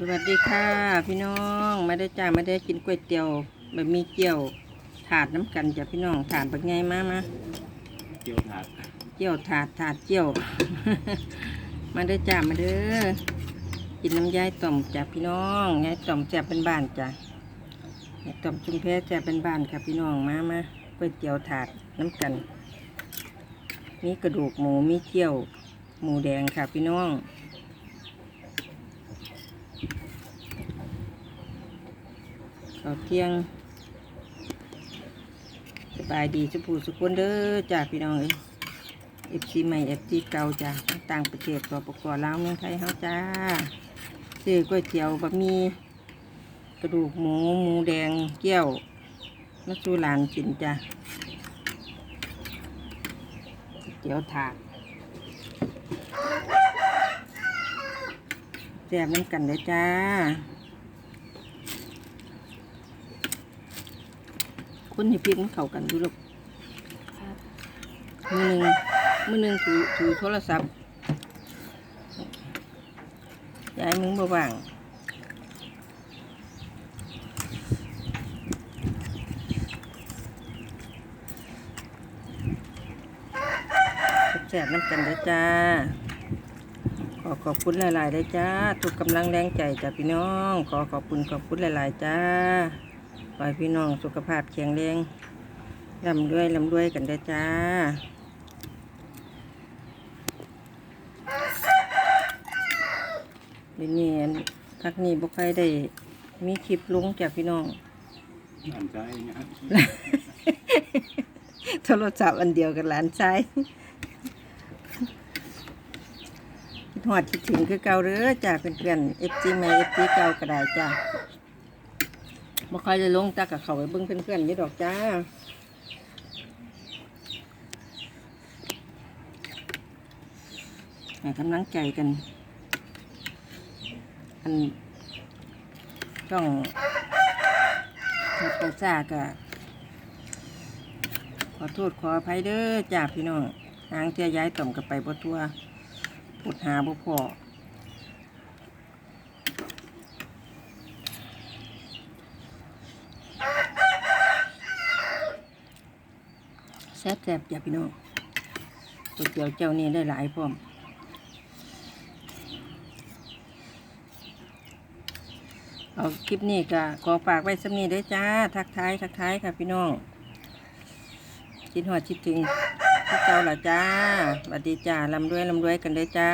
สวัสดีค่ะ พี่น้องมาได้จ้ามาได้กินก๋วยเตี๋ยวบะหมี่เกี๊ยวถาดน้ำกันจ้ะพี่น้องถาดบักไงมามาเกี่ยวถาดเกี๊ยวถาดถาดเกี๊ยว มาได้จ้ามาเด้อกินน้ำยายต่อมจ้ะพี่น้องยายต่อมแซ่บเป็นบ้านจ้ะยายต่อมจุมแพ้แซ่บเป็นบ้านค่ะพี่น้องมามาก๋วยเตี๋ยวถาดน้ำกันมีกระดูกหมูมีเกี๊ยว หมูแดงค่ะพี่น้อง ข้าเที่ยงสบายดีสุภูสุคนเด้อจ้าพี่น้องเอ้ยเอฟซีใหม่เอฟซีเก่าจ้าต่างประเทศตัวประกอบลาวเมืองไทยเฮาจ้าซื้อก๋วยเตี๋ยวบะหมี่กระดูกหมูหมูแดงเกี๊ยวมาสู่หลานกินจ้าเตี๋ยวถาดแซ่บน้ำกันเลยจ้า คนให้พริกมันเข้ากันดูลูกมือหนึ่งมือหนึ่งถือถือโทรศัพท์ยายมึงบ่ว่างแซ่บๆน้ำกันเด้อจ้า ขอขอบคุณหลายๆเด้อจ้าทุกกำลังแรงใจจ้าพี่น้อง ขอขอบคุณขอบคุณหลายๆจ้า ขอให้พี่น้องสุขภาพแข็งแรงร่ำรวยร่ำรวยกันเด้อจ้าเดี๋ยวนี้อันพักนี้บ่ค่อยได้ มีคลิปลงจากพี่น้องหันใจเนี่ยโทรศัพท์อันเดียวกับหลานชายคิดหอดคิดถึงคือเก่าเด้อจ้าเพื่อนๆเอฟซีใหม่เอฟซีเก่าก็ได้จ้า บ่ค่อยจะลงตากับเขาไปเบิ่งเพื่อนๆนี่ดอกจ้าให้กำลังใจกัน อันต้องทัดประสาก็ขอโทษขออภัยเด้อจ้าพี่น้องนางเทียย้ายต่อมกับไปบ่ทัวพุดหาบ่พอ แซ่บๆจ้าพี่น้องก๋วยเตี๋ยวเจ้านี่ได้หลายพร้อมเอาคลิปนี้ก็ขอฝากไว้สำนีได้จ้า ทักทายทักทายค่ะพี่น้องคิดหอดคิดถึงพวกเจ้าล่ะจ้าสวัสดีจ้าลำด้วยลำด้วยกันได้จ้า